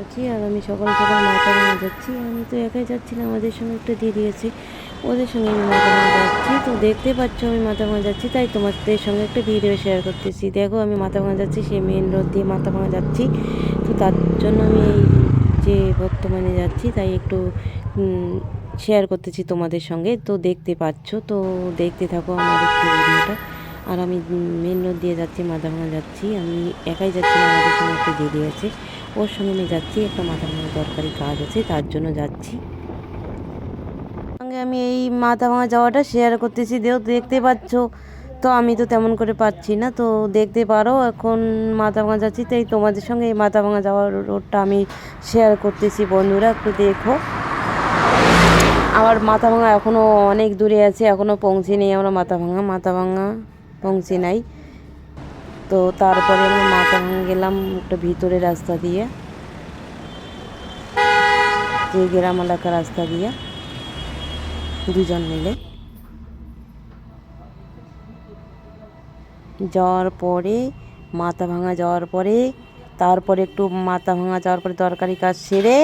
আছি আর আমি সকাল সকাল মাথা ভাঙা যাচ্ছি আমি তো একাই যাচ্ছি না, আমাদের সঙ্গে একটা দিদি আছে। ওদের সঙ্গে আমি মাথা ভাঙা যাচ্ছি। তো দেখতে পাচ্ছ আমি মাথা ভাঙা যাচ্ছি, তাই তোমাদের সঙ্গে একটা ভিডিও শেয়ার করতেছি। দেখো আমি মাথা ভাঙা যাচ্ছি সেই মেন রোড দিয়ে মাথা ভাঙা যাচ্ছি। তো তার জন্য আমি এই যে বর্তমানে যাচ্ছি, তাই একটু শেয়ার করতেছি তোমাদের সঙ্গে। তো দেখতে পাচ্ছ, তো দেখতে থাকো আমার একটু ভিডিওটা। আর আমি মেন রোড দিয়ে যাচ্ছি মাথা ভাঙা যাচ্ছি। আমি একাই যাচ্ছি না, আমাদের সঙ্গে একটা দিদি আছে। ওর সঙ্গে আমি যাচ্ছি, একটা মাথা ভাঙা দরকারি কাজ আছে, তার জন্য যাচ্ছি। সঙ্গে আমি এই মাথা ভাঙা যাওয়াটা শেয়ার করতেছি, দেও দেখতে পাচ্ছ। তো আমি তো তেমন করে পাচ্ছি না, তো দেখতে পারো, এখন মাথা ভাঙা যাচ্ছি, তাই তোমাদের সঙ্গে এই মাথা ভাঙা যাওয়ার রোডটা আমি শেয়ার করতেছি বন্ধুরা, একটু দেখো। আমার মাথা ভাঙা এখনও অনেক দূরে আছে এখনও পৌঁছে নেই আমরা মাথা ভাঙা মাথা ভাঙা পৌঁছে নাই। তো তারপরে আমরা মাথা ভাঙা গেলাম একটা ভিতরে রাস্তা দিয়ে। যে গ্রাম এলাকার রাস্তা দিয়ে। দুজন মিলে। যাওয়ার পরে, মাথা ভাঙা যাওয়ার পরে, তারপরে একটু মাথা ভাঙা যাওয়ার পরে তরকারি কাজ সেরে